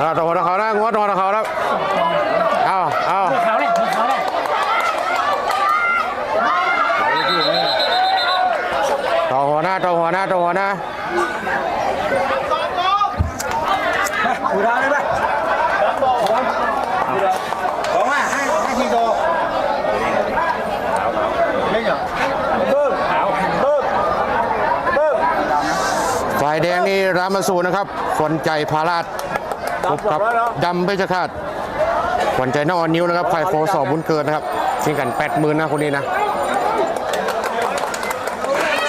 อ่าต่อหัวต่อเขาแล้วงวดต่อหัวต่อเขาแล้วามาสูนะครับขวัญใจพาราดพบกับดำเพชรฆาตขวัญใจน้องออนนิ้วนะครับไฟโฟสอบบุญเกินนะครับชิงกันแปดหมื่นนะคนนี้นะ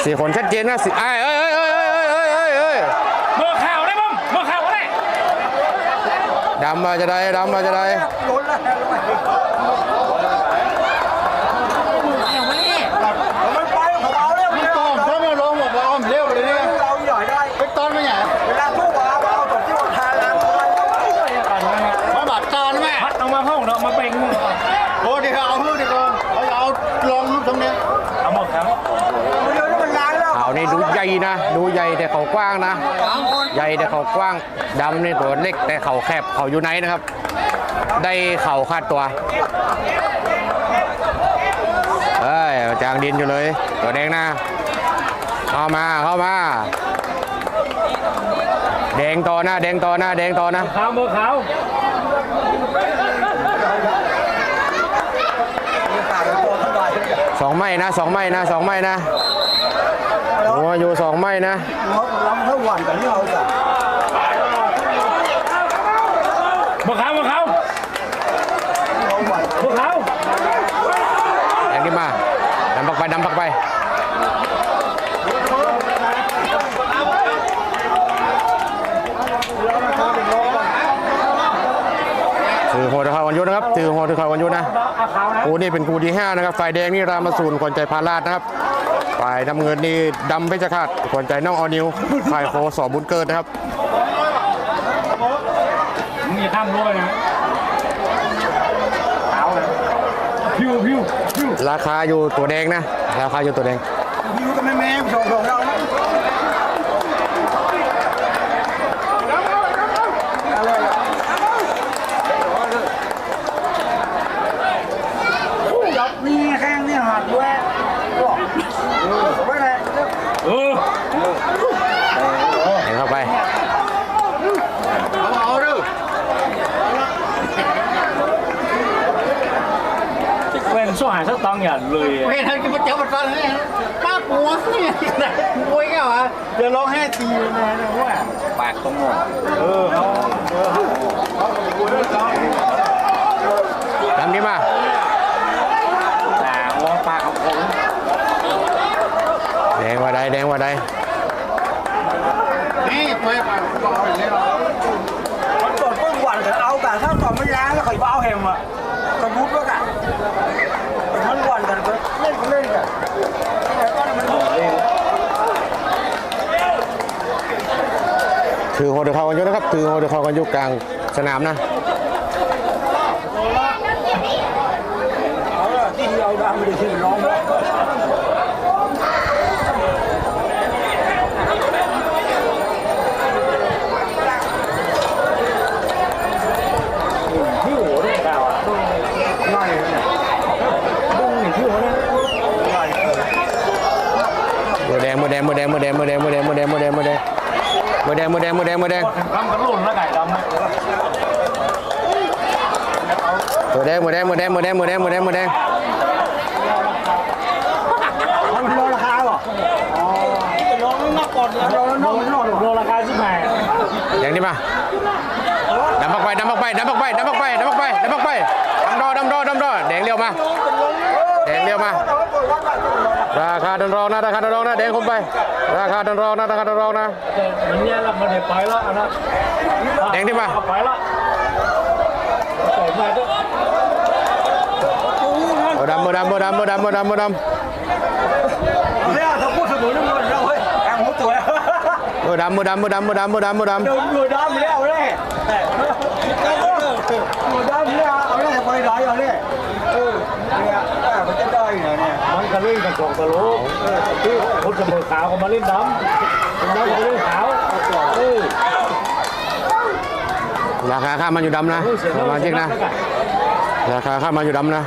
สี่คนชัดเจนนะสิเอ้ยเอ้ยเอ้ยเอ้ยเอ้ยเอ้ยเอ้ยเมื่อข่าวได้บ้างเมื่อข่าวได้ดำมาจะได้ดำมาจะได้ นี่ดูใหญ่นะ ดูใหญ่แต่เขากว้างนะ ใหญ่แต่เขากว้างดำนี่ตัวเล็กแต่เขาแคบเขาอยู่ไหนนะครับ ได้เข่าคาดตัวเอ้ยจางดินอยู่เลย ตัวแดงนะเข้ามาเข้ามา แดงต่อหน้าแดงต่อหน้าแดงต่อนะขาวเมื่อขาวสองไม้นะสองไม้นะสองไม้นะหัวอยู่สอง ไม้นะ เราเราทั้งวันแต่นี่เราจะเมื่อขาวเมื่อขาวเราวันเมื่อขาแดงขึ้นมาดำปักไปดำปักไปถือหัวตะขาวันยุทธนะครับ ถือหัวตะขาวันยุทธนะเอาขาวนะกูนี่เป็นกูที่ห้านะครับฝ่ายแดงนี่รามาสูนขวัญใจพาราดนะครับ ฝ่ายน้ำเงินนี่ดำเพชรฆาตขวัญใจน้องออนิวฝ่ายโคสอบบุญเกิดนะครับมึงอย่าข้ามรั้วนะขาวนะพิวพิวพิวราคาอยู่ตัวแดงนะ ราคาอยู่ตัวแดงอยู่กับแม่แม่ส่งส่งเรา quen số hải rất tăng nhỉ lười quen hơn cái bất cháu bật con này ba búa vui cái mà giờ lo hai thì này đúng không ạ bạc không ngồi ừ không làm đi mà là ngon ba không cũng đen qua đây đen qua đây đi quay mà còn còn quên quản thì áo cả sao còn mới ra nó khỏi bao hèm ạ เดือดเขากันยกนะครับถือโขาเดือดเขากันยกกลางสนามนะหมดแดงหมดแดงหมดแดงหมดแดงหมดแดง ดงหมือแดงหมือแดงหมือแดงทำกันรุ่นแล้วไก่ดำหมือแดงหมือแดงหมือแดงหมือแดงหมือแดงหมือแดงหมือแดงมันรอราคาหรออ๋อร้องนักก่อนร้องนอกนอกโลราคาสิบแปดแดงนี่มาดำปักไปดำปักไปดำปักไปดำปักไปดำปักไปดำปักไปดำดอดำดอดำดอแดงเลี้ยวมา แดงเลี้ยวมา ราคาดันรองนะราคาดันรองนะแดงคมไป ราคาดันรองนะราคาดันรองนะมันเนี่ยละมันเดี๋ยวไปแล้วนะแดงที่มาไปแล้วใส่ไปด้วยมือดำมือดำมือดำมือดำมือดำมือดเนี่ยถ้าพูดเสมอนี่มันเราเฮ้ยแองหัวตัวำมือดำมือดำมือดำมือดำมือดำมือดำเดินมือดำแล้วเลยมือดำแล้วเอาเลยไปไหนเอาเลยเออเนี่ยมันจะได้เนี่ย เนี่ยมันก็เล่นกันสองตลกที่คนเสมอขาวก็มาเล่นดำคนดำก็เล่นขาวเราคาข้ามันอยู่ดำนะสมาชิกนะ ราคาข้ามันอยู่ดำนะ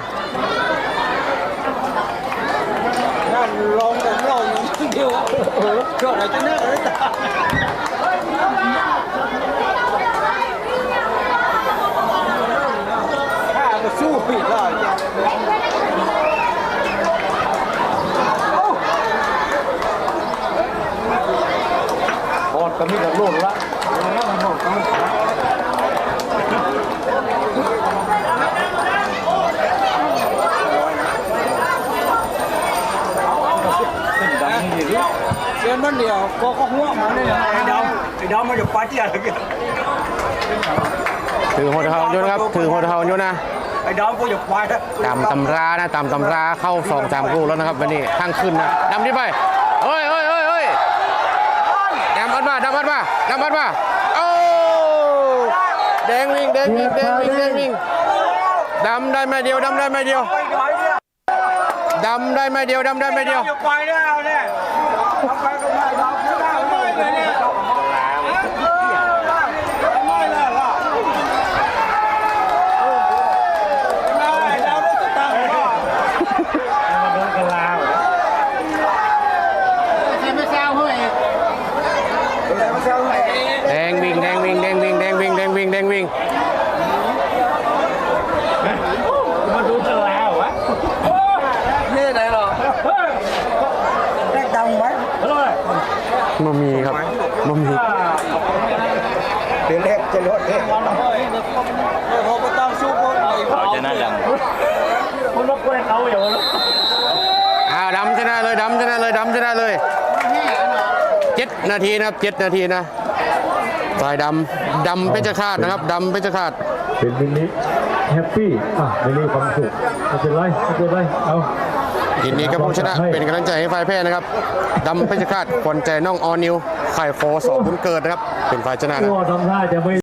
นั่นลงแต่ลงเดียวเกิดอะไรจะน่าเลยตาข้าก็สู้ผิดแล้ว โคตร ก็มีแต่หล่นละเสียมันเดียวก็ก็หัวมันเลยไอ้ดำไอ้ดำมันจะปาเจียอะไรกันถือหัวเท้าอยู่นะครับ ถือหัวเท้าอยู่นะไอ้ดำก็จะปาตามตำรานะตามตำราเข้าสองสามคู่แล้วนะครับวันนี้ข้างขึ้นนะดำที่ไปเฮ้ยเฮ้ย ดำอัดมาดำอัดมาดำอัดมาโอ้แดงวิ่งแดงวิ่งแดงวิ่งแดงวิ่งดำได้ไม่เดียวดำได้ไม่เดียวไปหน่อยเนี่ยดำได้ไม่เดียวดำได้ไม่เดียวจะไปแล้วเนี่ยไปก็ไม่ดำไม่ได้ไม่เลยเนี่ยไม่เลยล่ะไม่ดำจะตั้งก็ มาโดนกันลาว ใครไม่แซวเฮ้ย แดงวิ่งแดงวิ่งแดงวิ่งแดงวิ่งแดงวิ่งแดงวิ่ง มาโดนกันลาววะ นี่ไหนหรอได้ดังไหม อร่อย บ่มีครับบ่มี เดี๋ยวเล็กจะลดเล็กเดี๋ยวเขาไปตั้งซุปบนไหน เราจะน่าดัง คนรบกวนเขาอยู่แล้ว อ้าวดำชนะเลยดำชนะเลยดำชนะเลยเจ็ด นาทีนะครับเจ็ดนาทีนะฝ่ายดำดำเพชรฆาตนะครับดำเพชรฆาตเป็นมินิแฮปปี้อะมินิความสุขไม่เป็นไรไม่เป็นไรเอายินดีกับผู้ชนะเป็นกำลังใจให้ฝ่ายแพ้นะครับดำเพชรฆาตขวัญใจน้องออนิวไข่โฟสองบุญเกิดนะครับ เป็นฝ่ายชนะนะตัวทำท่าจะไม่